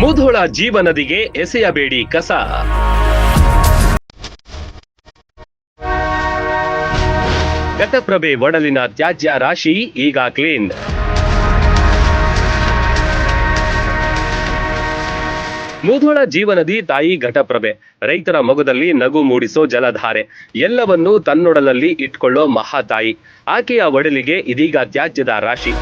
ಮುಧೋಳ ಜೀವನದಿಗೆ ಎಸೆಯಬೇಡಿ ಕಸ. ಘಟಪ್ರಭೆ ಒಡಲಿನ ತ್ಯಾಜ್ಯ ರಾಶಿ ಈಗ ಕ್ಲೀನ್. ಮುಧೋಳ ಜೀವನದಿ ತಾಯಿ ಘಟಪ್ರಭೆ. ರೈತರ ಮಗದಲ್ಲಿ ನಗು ಮೂಡಿಸೋ ಜಲಧಾರೆ. ಎಲ್ಲವನ್ನೂ ತನ್ನೊಡಲಲ್ಲಿ ಇಟ್ಕೊಳ್ಳೋ ಮಹಾತಾಯಿ. ಆಕೆಯ ಒಡಲಿಗೆ ಇದೀಗ ತ್ಯಾಜ್ಯದ ರಾಶಿ.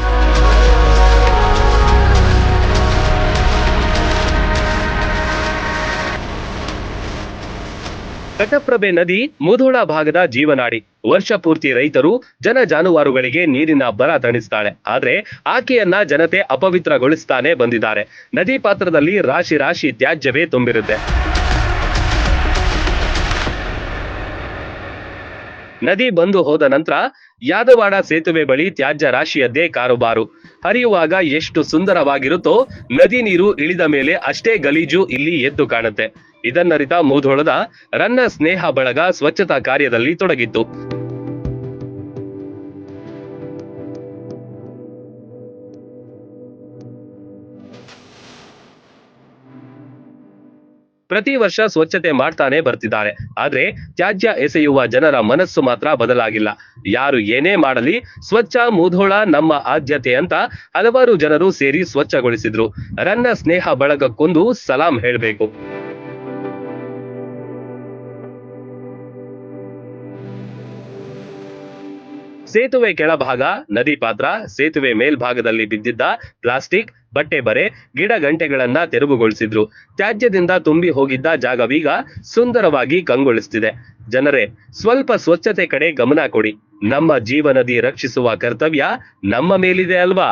ಘಟಪ್ರಭೆ ನದಿ ಮುಧೋಳ ಭಾಗದ ಜೀವನಾಡಿ. ವರ್ಷ ಪೂರ್ತಿ ರೈತರು ಜನ ಜಾನುವಾರುಗಳಿಗೆ ನೀರಿನ ಬರ ತಣಿಸ್ತಾಳೆ. ಆದ್ರೆ ಆಕೆಯನ್ನ ಜನತೆ ಅಪವಿತ್ರಗೊಳಿಸ್ತಾನೆ ಬಂದಿದ್ದಾರೆ. ನದಿ ಪಾತ್ರದಲ್ಲಿ ರಾಶಿ ರಾಶಿ ತ್ಯಾಜ್ಯವೇ ತುಂಬಿರುತ್ತೆ. ನದಿ ಬಂದು ಹೋದ ನಂತರ ಯಾದವಾಡ ಸೇತುವೆ ಬಳಿ ತ್ಯಾಜ್ಯ ರಾಶಿಯದ್ದೇ ಕಾರುಬಾರು. ಹರಿಯುವಾಗ ಎಷ್ಟು ಸುಂದರವಾಗಿರುತ್ತೋ ನದಿ ನೀರು ಇಳಿದ ಮೇಲೆ ಅಷ್ಟೇ ಗಲೀಜು ಇಲ್ಲಿ ಎದ್ದು ಕಾಣುತ್ತೆ. ಇದನ್ನರಿತ ಮೂಧೋಳದ ರನ್ನ ಸ್ನೇಹ ಬಳಗ ಸ್ವಚ್ಛತಾ ಕಾರ್ಯದಲ್ಲಿ ತೊಡಗಿತ್ತು. ಪ್ರತಿ ವರ್ಷ ಸ್ವಚ್ಛತೆ ಮಾಡ್ತಾನೆ ಬರ್ತಿದ್ದಾರೆ. ಆದ್ರೆ ತ್ಯಾಜ್ಯ ಎಸೆಯುವ ಜನರ ಮನಸ್ಸು ಮಾತ್ರ ಬದಲಾಗಿಲ್ಲ. ಯಾರು ಏನೇ ಮಾಡಲಿ ಸ್ವಚ್ಛ ಮೂಧೋಳ ನಮ್ಮ ಆದ್ಯತೆ ಅಂತ ಹಲವಾರು ಜನರು ಸೇರಿ ಸ್ವಚ್ಛಗೊಳಿಸಿದ್ರು. ರನ್ನ ಸ್ನೇಹ ಬಳಗಕ್ಕೊಂದು ಸಲಾಂ ಹೇಳ್ಬೇಕು. ಸೇತುವೆ ಕೆಳಭಾಗ, ನದಿ ಪಾತ್ರ, ಸೇತುವೆ ಮೇಲ್ಭಾಗದಲ್ಲಿ ಬಿದ್ದಿದ್ದ ಪ್ಲಾಸ್ಟಿಕ್, ಬಟ್ಟೆ ಬರೆ, ಗಿಡ ಗಂಟೆಗಳನ್ನ ತೆರವುಗೊಳಿಸಿದ್ರು. ತ್ಯಾಜ್ಯದಿಂದ ತುಂಬಿ ಹೋಗಿದ್ದ ಜಾಗವೀಗ ಸುಂದರವಾಗಿ ಕಂಗೊಳಿಸ್ತಿದೆ. ಜನರೇ, ಸ್ವಲ್ಪ ಸ್ವಚ್ಛತೆ ಕಡೆ ಗಮನ ಕೊಡಿ. ನಮ್ಮ ಜೀವನದಿ ರಕ್ಷಿಸುವ ಕರ್ತವ್ಯ ನಮ್ಮ ಮೇಲಿದೆ ಅಲ್ವಾ?